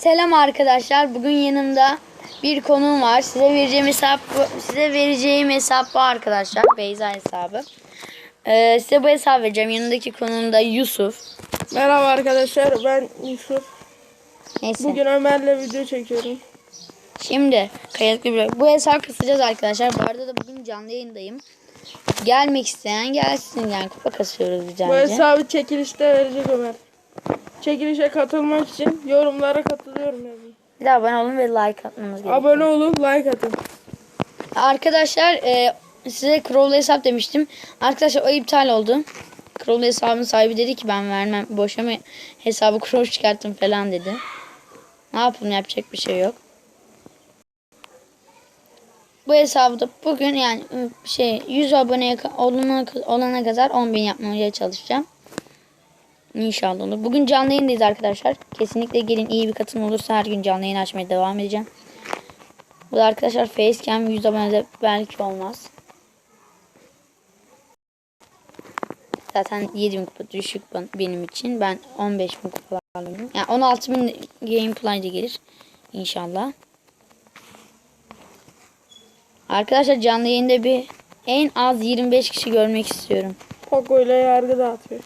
Selam arkadaşlar. Bugün yanımda bir konuğum var. Size vereceğim hesap bu- size vereceğim hesap bu arkadaşlar. Beyza hesabı. Ee, size bu hesabı vereceğim. Yanındaki konuğum da Yusuf. Merhaba arkadaşlar ben Yusuf. Neyse. Bugün Ömer'le video çekiyorum. Şimdi kayıtlı bir bu hesap kısacağız arkadaşlar. Bu arada da bugün canlı yayındayım. Gelmek isteyen gelsin yani kupa kasıyoruz Bu güzelce. hesabı çekilişte verecek Ömer. Çekilişe katılmak için yorumlara katılıyorum yani. Bir de abone olun ve like atmanız gerekiyor. Abone olun, like atın. Arkadaşlar e, size Crowley hesap demiştim. Arkadaşlar o iptal oldu. Crowley hesabın sahibi dedi ki ben vermem. Boşa mı hesabı Crow çıkarttım falan dedi. Ne yapalım yapacak bir şey yok. Bu hesabı da bugün yani şey 100 aboneye ka- olana, olana kadar 10.000 yapmaya çalışacağım. İnşallah olur. Bugün canlı yayındayız arkadaşlar. Kesinlikle gelin iyi bir katılım olursa her gün canlı yayın açmaya devam edeceğim. Bu da arkadaşlar Facecam 100 abonede belki olmaz. Zaten 7000 kupa düşük benim için. Ben 15000 kupa alıyorum. Yani 16000 gameplay'da gelir. İnşallah. Arkadaşlar canlı yayında bir en az 25 kişi görmek istiyorum. Poco ile yargı dağıtıyor.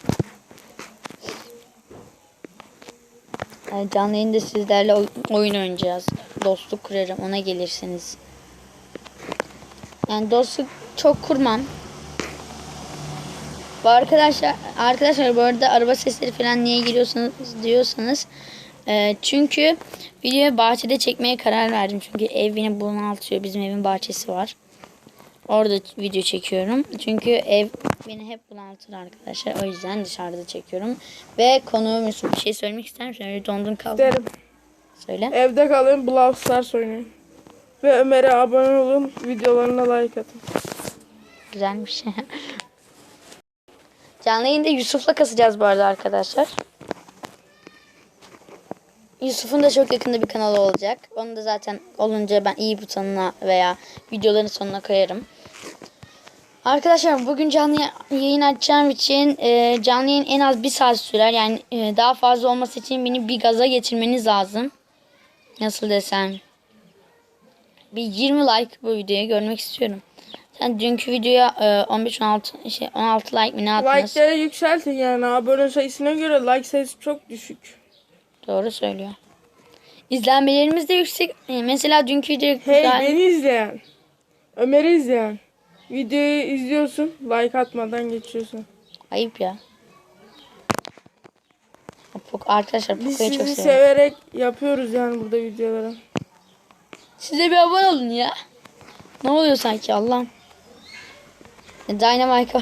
Yani canlı yayında sizlerle oy- oyun oynayacağız. Dostluk kurarım ona gelirsiniz. Yani dostluk çok kurmam. Bu arkadaşlar arkadaşlar bu arada araba sesleri falan niye giriyorsunuz diyorsanız e, çünkü videoyu bahçede çekmeye karar verdim. Çünkü ev beni bunaltıyor. Bizim evin bahçesi var. Orada video çekiyorum. Çünkü ev beni hep bunaltır arkadaşlar. O yüzden dışarıda çekiyorum. Ve konuğum Yusuf bir şey söylemek ister misin? Öyle dondun kaldın. Derim. Söyle. Evde kalın, Brawl Stars oynayın. Ve Ömer'e abone olun, videolarına like atın. Güzelmiş. Canlı yayında Yusuf'la kasacağız bu arada arkadaşlar. Yusuf'un da çok yakında bir kanalı olacak. Onu da zaten olunca ben iyi butonuna veya videoların sonuna koyarım. Arkadaşlar bugün canlı ya- yayın açacağım için e, canlı yayın en az bir saat sürer. Yani e, daha fazla olması için beni bir gaza getirmeniz lazım. Nasıl desem. Bir 20 like bu videoyu görmek istiyorum. Sen dünkü videoya e, 15-16 şey 16 like mi ne attınız? Like'ları yükseltin yani. Abone sayısına göre like sayısı çok düşük. Doğru söylüyor. İzlenmelerimiz de yüksek. E, mesela dünkü video Hey güzel. beni izleyen. Ömer'i izleyen. Videoyu izliyorsun, like atmadan geçiyorsun. Ayıp ya. Arkadaşlar Biz Poco'yu çok sizi seviyorum. severek yapıyoruz yani burada videoları. Size bir abone olun ya. Ne oluyor sanki Allah'ım. E, Dynamite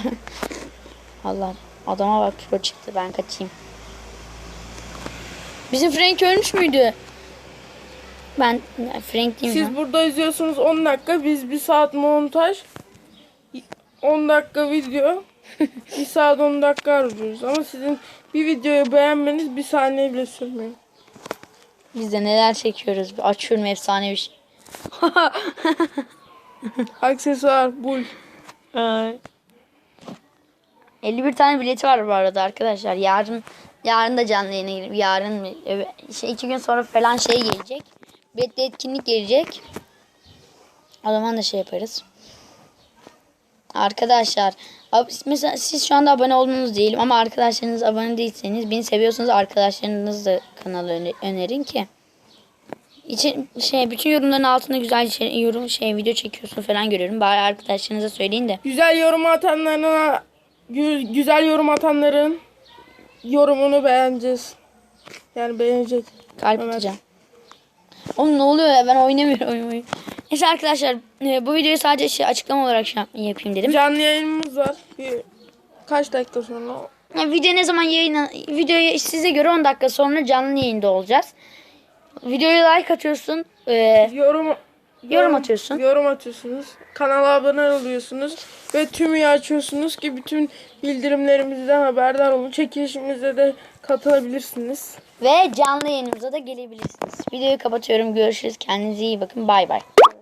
Allah adama bak pro çıktı ben kaçayım. Bizim Frank ölmüş müydü? Ben Frank diyeyim Siz ben. burada izliyorsunuz 10 dakika, biz 1 saat montaj, 10 dakika video, 1 saat 10 dakika harcıyoruz. Ama sizin bir videoyu beğenmeniz bir saniye bile sürmüyor. Biz de neler çekiyoruz. Açıyorum efsane bir şey. Aksesuar, bul. 51 tane bileti var bu arada arkadaşlar. Yarın yarın da canlı yayına girelim. Yarın mı? Evet, Şey, iki gün sonra falan şey gelecek. Biletli etkinlik gelecek. O zaman da şey yaparız. Arkadaşlar mesela siz şu anda abone olmanız değilim ama arkadaşlarınız abone değilseniz beni seviyorsanız arkadaşlarınız da kanalı öne- önerin ki için şey bütün yorumların altında güzel şey, yorum şey video çekiyorsun falan görüyorum. Bari arkadaşlarınıza söyleyin de. Güzel yorum atanlarına, gü- güzel yorum atanların yorumunu beğeneceğiz. Yani beğenecek. Kalp atacağım. Oğlum ne oluyor ya ben oynamıyorum oyun oyun. Neyse arkadaşlar e, bu videoyu sadece şey açıklama olarak şey yap- yapayım dedim. Canlı yayınımız var. Bir, kaç dakika sonra? Ya, video ne zaman yayına videoyu size göre 10 dakika sonra canlı yayında olacağız. Videoya like atıyorsun. e, Yorum Yorum atıyorsun. Yorum atıyorsunuz. Kanala abone oluyorsunuz. Ve tümü açıyorsunuz ki bütün bildirimlerimizden haberdar olun. Çekilişimize de katılabilirsiniz. ve canlı yayınımıza da gelebilirsiniz. Videoyu kapatıyorum. Görüşürüz. Kendinize iyi bakın. Bay bay.